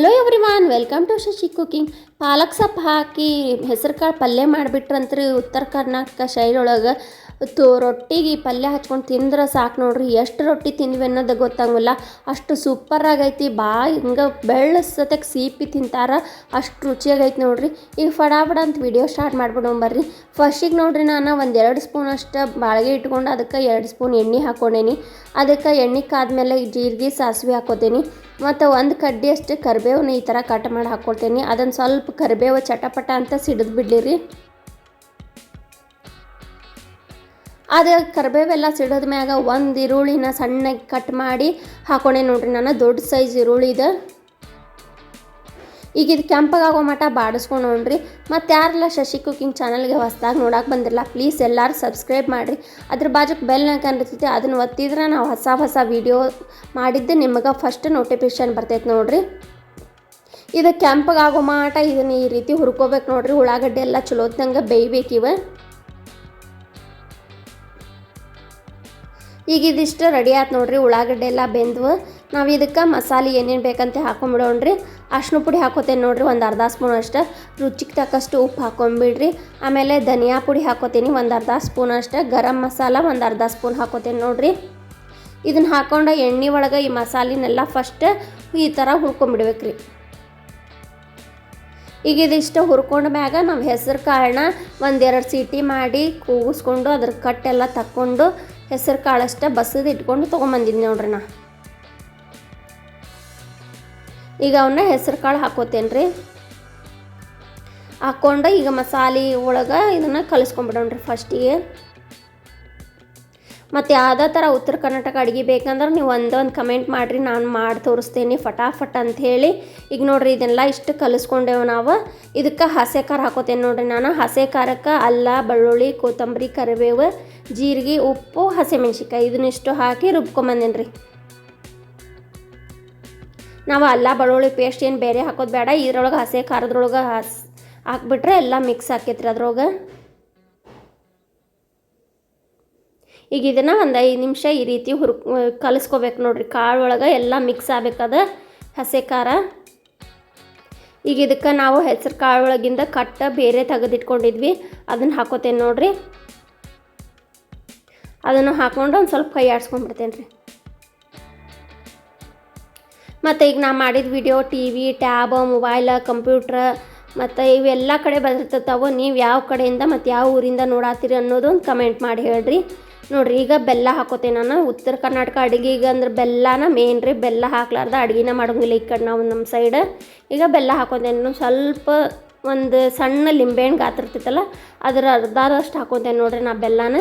Hello everyone welcome to Shashi cooking palak ಸೊಪ್ಪು ಹಾಕಿ ಹೆಸರು ಕಾಳು ಪಲ್ಯ ಮಾಡಿಬಿಟ್ರಂತ್ರಿ ಉತ್ತರ ಕರ್ನಾಟಕ ಶೈಲಿಯೊಳಗೆ. ತು ರೊಟ್ಟಿಗೆ ಪಲ್ಯ ಹಚ್ಕೊಂಡು ತಿಂದ್ರೆ ಸಾಕು ನೋಡ್ರಿ, ಎಷ್ಟು ರೊಟ್ಟಿ ತಿಂದ್ವಿ ಅನ್ನೋದು ಗೊತ್ತಾಗಲ್ಲ. ಅಷ್ಟು ಸೂಪರ್ ಆಗೈತಿ, ಬಾ ಹಿಂಗೆ ಬೆಳ್ಳ ಸತ್ಯಕ್ಕೆ ಸೀಪಿ ತಿಂತಾರ, ಅಷ್ಟು ರುಚಿಯಾಗೈತಿ ನೋಡ್ರಿ. ಈಗ ಫಡಾಫಡ ಅಂತ ವಿಡಿಯೋ ಸ್ಟಾರ್ಟ್ ಮಾಡ್ಬಿಡೋಣ ಬರ್ರಿ. ಫಸ್ಟಿಗೆ ನೋಡ್ರಿ ನಾನು ಒಂದು ಎರಡು ಸ್ಪೂನ್ ಅಷ್ಟು ಬಾಳಿಗೆ ಇಟ್ಕೊಂಡು ಅದಕ್ಕೆ ಎರಡು ಸ್ಪೂನ್ ಎಣ್ಣೆ ಹಾಕ್ಕೊಂಡೇನಿ ಅದಕ್ಕೆ ಎಣ್ಣೆ ಕಾದ್ಮೇಲೆ ಜೀರಿಗೆ ಸಾಸಿವೆ ಹಾಕೋತೀನಿ. ಮತ್ತು ಒಂದು ಕಡ್ಡಿಯಷ್ಟು ಕರಿಬೇವನ್ನ ಈ ಥರ ಕಟ್ ಮಾಡಿ ಹಾಕ್ಕೊಳ್ತೀನಿ ಅದನ್ನು ಸ್ವಲ್ಪ ಕರಿಬೇವು ಚಟಪಟ ಅಂತ ಸಿಡಿದು ಬಿಡ್ಲಿರಿ. ಅದು ಕರಿಬೇವೆಲ್ಲ ಸಿಡಿದ ಮ್ಯಾಗ ಒಂದು ಈರುಳ್ಳಿನ ಸಣ್ಣಗೆ ಕಟ್ ಮಾಡಿ ಹಾಕೊಂಡೆ ನೋಡ್ರಿ. ನಾನು ದೊಡ್ಡ ಸೈಜ್ ಈರುಳ್ಳಿ ಇದೆ. ಈಗ ಇದು ಕೆಂಪಗಾಗೋ ಮಟ್ಟ ಬಾಡಿಸ್ಕೊಂಡು ನೋಡ್ರಿ. ಮತ್ತು ಯಾರೆಲ್ಲ ಶಶಿ ಕುಕಿಂಗ್ ಚಾನಲ್ಗೆ ಹೊಸ್ದಾಗಿ ನೋಡಕ್ಕೆ ಬಂದಿರಲ್ಲ ಪ್ಲೀಸ್ ಎಲ್ಲರೂ ಸಬ್ಸ್ಕ್ರೈಬ್ ಮಾಡಿರಿ. ಅದ್ರ ಬಾಜುಕ್ಕೆ ಬೆಲ್ ಇರ್ತೈತಿ, ಅದನ್ನು ಒತ್ತಿದ್ರೆ ನಾವು ಹೊಸ ಹೊಸ ವೀಡಿಯೋ ಮಾಡಿದ್ದು ನಿಮಗೆ ಫಸ್ಟ್ ನೋಟಿಫಿಕೇಶನ್ ಬರ್ತೈತೆ ನೋಡಿರಿ. ಇದು ಕೆಂಪಗಾಗೋ ಮಾಟ ಇದನ್ನು ಈ ರೀತಿ ಹುರ್ಕೋಬೇಕು ನೋಡ್ರಿ. ಉಳ್ಳಾಗಡ್ಡೆ ಎಲ್ಲ ಚಲೋತ್ನಂಗೆ ಬೇಯ್ಬೇಕಿವ ಈಗ ಇದಿಷ್ಟು ರೆಡಿ ಆಯ್ತು ನೋಡ್ರಿ, ಉಳ್ಳಾಗಡ್ಡೆ ಎಲ್ಲ ಬೆಂದ್ವು. ನಾವು ಇದಕ್ಕೆ ಮಸಾಲೆ ಏನೇನು ಬೇಕಂತ ಹಾಕೊಂಬಿಡೋಣ್ರಿ. ಅರ್ಶಿನ ಪುಡಿ ಹಾಕೋತೇನೆ ನೋಡಿರಿ, ಒಂದು ಅರ್ಧ ಸ್ಪೂನ್ ಅಷ್ಟು. ರುಚಿಗೆ ತಕ್ಕಷ್ಟು ಉಪ್ಪು ಹಾಕೊಂಬಿಡ್ರಿ. ಆಮೇಲೆ ಧನಿಯಾ ಪುಡಿ ಹಾಕೋತೀನಿ, ಒಂದು ಅರ್ಧ ಸ್ಪೂನ್ ಅಷ್ಟು. ಗರಂ ಮಸಾಲ ಒಂದು ಅರ್ಧ ಸ್ಪೂನ್ ಹಾಕೋತೇನೆ ನೋಡಿರಿ. ಇದನ್ನ ಹಾಕೊಂಡು ಎಣ್ಣೆ ಒಳಗೆ ಈ ಮಸಾಲಿನೆಲ್ಲ ಫಸ್ಟ್ ಈ ಥರ ಹುರ್ಕೊಂಡ್ಬಿಡ್ಬೇಕ್ರಿ ಈಗ ಇದಿಷ್ಟು ಹುರ್ಕೊಂಡ ಮ್ಯಾಗ ನಾವು ಹೆಸರು ಕಾಳನ್ನ ಒಂದೆರಡು ಸೀಟಿ ಮಾಡಿ ಕೂಗಿಸ್ಕೊಂಡು ಅದ್ರ ಕಟ್ಟೆಲ್ಲ ತಕ್ಕೊಂಡು ಹೆಸರು ಕಾಳಷ್ಟೇ ಬಸದು ಇಟ್ಕೊಂಡು ನೋಡ್ರಿ ನಾ. ಈಗ ಅವನ್ನ ಹೆಸರು ಕಾಳು ಹಾಕೋತೇನೆ ರೀ ಹಾಕ್ಕೊಂಡು ಈಗ ಮಸಾಲೆ ಒಳಗೆ ಇದನ್ನು ಕಲಿಸ್ಕೊಂಬಿಡೋಣ್ರಿ ಫಸ್ಟಿಗೆ ಮತ್ತು ಯಾವುದೇ ಥರ ಉತ್ತರ ಕರ್ನಾಟಕ ಅಡುಗೆ ಬೇಕಂದ್ರೆ ನೀವು ಒಂದೊಂದು ಕಮೆಂಟ್ ಮಾಡಿರಿ, ನಾನು ಮಾಡಿ ತೋರಿಸ್ತೀನಿ ಫಟಾಫಟ್ ಅಂತ ಹೇಳಿ. ಈಗ ನೋಡಿರಿ ಇದನ್ನೆಲ್ಲ ಇಷ್ಟು ಕಲಿಸ್ಕೊಂಡೇವು ನಾವು. ಇದಕ್ಕೆ ಹಸೆ ಖಾರ ಹಾಕೋತೇನೆ ನೋಡಿರಿ ನಾನು. ಹಸೆ ಖಾರಕ್ಕೆ ಅಲ್ಲ, ಬೆಳ್ಳುಳ್ಳಿ, ಕೊತ್ತಂಬರಿ, ಕರಿಬೇವು, ಜೀರಿಗೆ, ಉಪ್ಪು ಹಸಿಮೆಣ್ಸಿಕಾಯಿ ಇದನ್ನಿಷ್ಟು ಹಾಕಿ ರುಬ್ಕೊಂಬಂದೇನಿ ರೀ ನಾವು ಅಲ್ಲ ಬೆಳ್ಳುಳ್ಳಿ ಪೇಸ್ಟ್ ಏನು ಬೇರೆ ಹಾಕೋದು ಬೇಡ, ಇದ್ರೊಳಗೆ ಹಸಿ ಖಾರದ್ರೊಳಗೆ ಹಸ್, ಹಾಕ್ಬಿಟ್ರೆ ಎಲ್ಲ ಮಿಕ್ಸ್ ಆಕೈತ್ರಿ ಅದ್ರೊಳಗೆ. ಈಗ ಇದನ್ನು ಒಂದು ಐದು ನಿಮಿಷ ಈ ರೀತಿ ಹುರ್ ಕಲಿಸ್ಕೋಬೇಕು ನೋಡ್ರಿ. ಕಾಳು ಒಳಗೆ ಎಲ್ಲ ಮಿಕ್ಸ್ ಆಗ್ಬೇಕದ ಹಸಿ ಖಾರ. ಈಗ ಇದಕ್ಕೆ ನಾವು ಹೆಸರು ಕಾಳು ಒಳಗಿಂದ ಕಟ್ಟ ಬೇರೆ ತೆಗೆದಿಟ್ಕೊಂಡಿದ್ವಿ ಅದನ್ನು ಹಾಕೋತೇನೆ ನೋಡ್ರಿ. ಅದನ್ನು ಹಾಕ್ಕೊಂಡು ಒಂದು ಸ್ವಲ್ಪ ಕೈ ಆಡಿಸ್ಕೊಂಡ್ಬಿಡ್ತೇನೆ ರೀ ಮತ್ತು ಈಗ ನಾ ಮಾಡಿದ video T V tab mobile computer ಮತ್ತು ಇವೆಲ್ಲ ಕಡೆ ಬಂದಿರ್ತಾವೆ ನೀವು ಯಾವ ಕಡೆಯಿಂದ ಮತ್ತು ಯಾವ ಊರಿಂದ ನೋಡಾತೀರಿ ಅನ್ನೋದು ಒಂದು ಕಮೆಂಟ್ ಮಾಡಿ ಹೇಳ್ರಿ. ನೋಡಿರಿ, ಈಗ ಬೆಲ್ಲ ಹಾಕೋತೇನೆ ನಾನು. ಉತ್ತರ ಕರ್ನಾಟಕ ಅಡುಗೆಗೆ ಅಂದ್ರೆ ಬೆಲ್ಲನ ಮೇನ್ ರೀ. ಬೆಲ್ಲ ಹಾಕ್ಲಾರ್ದ ಅಡುಗೆನ ಮಾಡೋಂಗಿಲ್ಲ ಈ ಕಡೆ ನಾವು ನಮ್ಮ ಸೈಡ್ ಈಗ ಬೆಲ್ಲ ಹಾಕೋತೇನೆ ಸ್ವಲ್ಪ ಒಂದು ಸಣ್ಣ ಲಿಂಬೆಹಣ್ಣು ಗಾತ್ರ ಇರ್ತೈತಲ್ಲ, ಅದ್ರ ಅರ್ಧದಷ್ಟು ಹಾಕೊತೇನೆ ನೋಡಿರಿ ನಾ ಬೆಲ್ಲನ.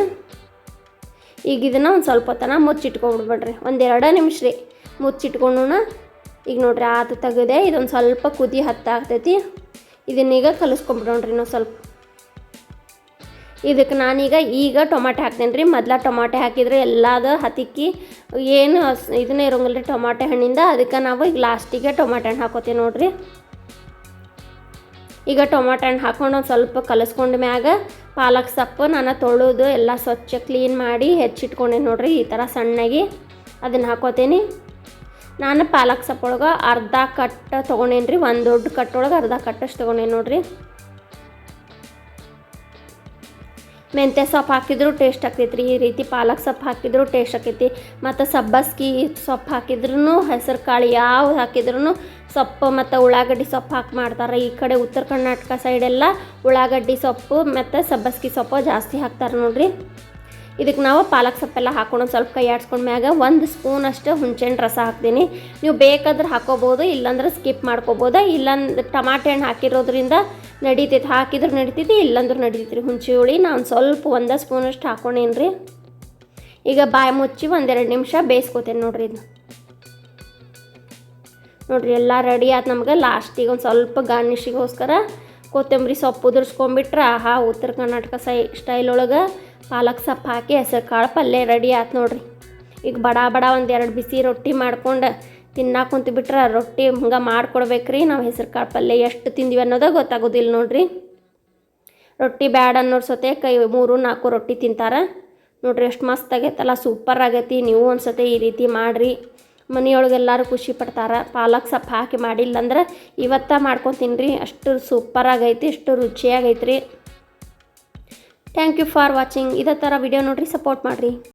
ಈಗ ಇದನ್ನು ಒಂದು ಸ್ವಲ್ಪ ಹೊತ್ತನ ಮುಚ್ಚಿಟ್ಕೊಂಡ್ಬಿಡ್ಬೇಡ್ರಿ ಒಂದು ಎರಡು ನಿಮಿಷ ರೀ ಮುಚ್ಚಿಟ್ಕೊಂಡೋಣ ಈಗ ನೋಡ್ರಿ ಆತು ತೆಗೆದೆ, ಇದೊಂದು ಸ್ವಲ್ಪ ಕುದಿ ಹತ್ತಾಗ್ತೈತಿ. ಇದನ್ನೀಗ ಕಲಿಸ್ಕೊಂಬಿಡೋಣ್ರಿ ನಾವು ಸ್ವಲ್ಪ. ಇದಕ್ಕೆ ನಾನೀಗ ಈಗ ಟೊಮಾಟೆ ಹಾಕ್ತೇನೆ ರೀ. ಮೊದ್ಲ ಟೊಮಾಟೆ ಹಾಕಿದರೆ ಎಲ್ಲದ ಹತ್ತಿಕ್ಕಿ ಏನು ಇದನ್ನೇ ಇರೋಂಗಿಲ್ಲ ರೀ ಟೊಮಾಟೆ ಹಣ್ಣಿಂದ. ಅದಕ್ಕೆ ನಾವು ಈಗ ಲಾಸ್ಟಿಗೆ ಟೊಮಾಟೆ ಹಣ್ಣು ಹಾಕೋತೀವಿ ನೋಡಿರಿ. ಈಗ ಟೊಮಾಟೊ ಹಣ್ಣು ಹಾಕೊಂಡು ಒಂದು ಸ್ವಲ್ಪ ಕಲಸ್ಕೊಂಡ ಮ್ಯಾಗ ಪಾಲಕ್ ಸೊಪ್ಪು, ನಾನು ತೊಳೆದು, ಎಲ್ಲ ಸ್ವಚ್ಛ ಕ್ಲೀನ್ ಮಾಡಿ ಹೆಚ್ಚಿಟ್ಕೊಂಡೆ ನೋಡ್ರಿ. ಈ ಥರ ಸಣ್ಣಗೆ ಅದನ್ನು ಹಾಕೋತೀನಿ. ನಾನು ಪಾಲಕ್ ಸೊಪ್ಪೊಳಗೆ ಅರ್ಧ ಕಟ್ಟ ತೊಗೊಂಡೇನಿ ರೀ, ಒಂದು ದೊಡ್ಡ ಕಟ್ಟೊಳಗೆ ಅರ್ಧ ಕಟ್ಟಷ್ಟು ತೊಗೊಂಡೇನಿ ನೋಡಿರಿ. ಮೆಂತ್ಯ ಸೊಪ್ಪು ಹಾಕಿದ್ರು ಟೇಸ್ಟ್ ಆಕೈತಿ ರೀ ಈ ರೀತಿ ಪಾಲಕ್ ಸೊಪ್ಪು ಹಾಕಿದ್ರು ಟೇಸ್ಟ್ ಆಕೈತಿ ಮತ್ತು ಸಬ್ಬಸ್ಗಿ ಸೊಪ್ಪು ಹಾಕಿದ್ರೂ ಹೆಸರು ಕಾಳು ಯಾವ ಹಾಕಿದ್ರೂ ಸೊಪ್ಪು ಮತ್ತು ಉಳ್ಳಾಗಡ್ಡಿ ಸೊಪ್ಪು ಹಾಕಿ ಮಾಡ್ತಾರೆ. ಈ ಕಡೆ ಉತ್ತರ ಕರ್ನಾಟಕ ಸೈಡೆಲ್ಲ ಉಳ್ಳಾಗಡ್ಡಿ ಸೊಪ್ಪು ಮತ್ತು ಸಬ್ಬಸ್ಗಿ ಸೊಪ್ಪು ಜಾಸ್ತಿ ಹಾಕ್ತಾರೆ ನೋಡ್ರಿ. ಇದಕ್ಕೆ ನಾವು ಪಾಲಕ್ ಸೊಪ್ಪೆಲ್ಲ ಹಾಕೊಂಡು ಸ್ವಲ್ಪ ಕೈ ಆಡ್ಸ್ಕೊಂಡ ಮ್ಯಾಗ ಒಂದು ಸ್ಪೂನ್ ಅಷ್ಟು ಹುಣ್ಸೆಹಣ್ಣು ರಸ ಹಾಕ್ತೀನಿ. ನೀವು ಬೇಕಾದ್ರೆ ಹಾಕೋಬೋದು, ಇಲ್ಲಾಂದ್ರೆ ಸ್ಕಿಪ್ ಮಾಡ್ಕೋಬೋದು. ಇಲ್ಲಾಂದ್ರೆ ಟಮಾಟೆ ಹಣ್ಣು ಹಾಕಿರೋದ್ರಿಂದ ನಡೀತೈತೆ. ಹಾಕಿದ್ರೆ ನಡಿತೈತಿ, ಇಲ್ಲಾಂದ್ರೆ ನಡೀತೈತಿ. ಹುಣಸೆ ಹುಳಿ ನಾನು ಸ್ವಲ್ಪ ಒಂದು ಸ್ಪೂನಷ್ಟು ಹಾಕೊಂಡೇನಿ ರೀ ಈಗ ಬಾಯಿ ಮುಚ್ಚಿ ಒಂದೆರಡು ನಿಮಿಷ ಬೇಯಿಸ್ಕೊತೇನೆ ನೋಡ್ರಿ ಇದು ನೋಡಿರಿ, ಎಲ್ಲ ರೆಡಿ ಆಯ್ತು ನಮ್ಗೆ. ಲಾಸ್ಟಿಗೆ ಒಂದು ಸ್ವಲ್ಪ ಗಾರ್ನಿಷಿಗೋಸ್ಕರ ಕೊತ್ತಂಬರಿ ಸೊಪ್ಪು ಉದುರ್ಸ್ಕೊಂಬಿಟ್ರೆ ಆಹಾ, ಉತ್ತರ ಕರ್ನಾಟಕ ಸೈ ಸ್ಟೈಲ್ ಒಳಗೆ ಪಾಲಕ್ ಸೊಪ್ಪು ಹಾಕಿ ಹೆಸರು ಕಾಳು ಪಲ್ಯ ರೆಡಿ ಆಯ್ತು ನೋಡ್ರಿ. ಈಗ ಬಡ ಬಡ ಒಂದು ಎರಡು ಬಿಸಿ ರೊಟ್ಟಿ ಮಾಡ್ಕೊಂಡು ತಿನ್ನಾಕ ಕುಂತು ಬಿಟ್ರೆ ರೊಟ್ಟಿ ಹಂಗೆ ಮಾಡ್ಕೊಡ್ಬೇಕ್ರಿ. ನಾವು ಹೆಸರು ಕಾಳು ಪಲ್ಯ ಎಷ್ಟು ತಿಂದೀವಿ ಅನ್ನೋದೇ ಗೊತ್ತಾಗೋದಿಲ್ಲ ನೋಡ್ರಿ. ರೊಟ್ಟಿ ಬ್ಯಾಡ ಅನ್ನೋರು ಸತೆ ಕೈ ಮೂರು ನಾಲ್ಕು ರೊಟ್ಟಿ ತಿಂತಾರೆ. ನೋಡ್ರಿ ಎಷ್ಟು ಮಸ್ತ್ ಆಗೈತಲ್ಲ, ಸೂಪರ್ ಆಗೈತಿ. ನೀವು ಒಂದ್ಸತಿ ಈ ರೀತಿ ಮಾಡಿರಿ. ಮನೆಯೊಳಗೆ ಎಲ್ಲರೂ ಖುಷಿ ಪಡ್ತಾರೆ. ಪಾಲಕ್ ಸೊಪ್ಪು ಹಾಕಿ ಮಾಡಿಲ್ಲ ಅಂದ್ರೆ ಇವತ್ತ ಮಾಡ್ಕೊತೀನಿ ರೀ ಅಷ್ಟು ಸೂಪರಾಗೈತಿ ಅಷ್ಟು ರುಚಿಯಾಗೈತೆ ರೀ ಥ್ಯಾಂಕ್ ಯು ಫಾರ್ ವಾಚಿಂಗ್ ಇದೇ ಥರ ವಿಡಿಯೋ ನೋಡಿರಿ ಸಪೋರ್ಟ್ ಮಾಡಿರಿ.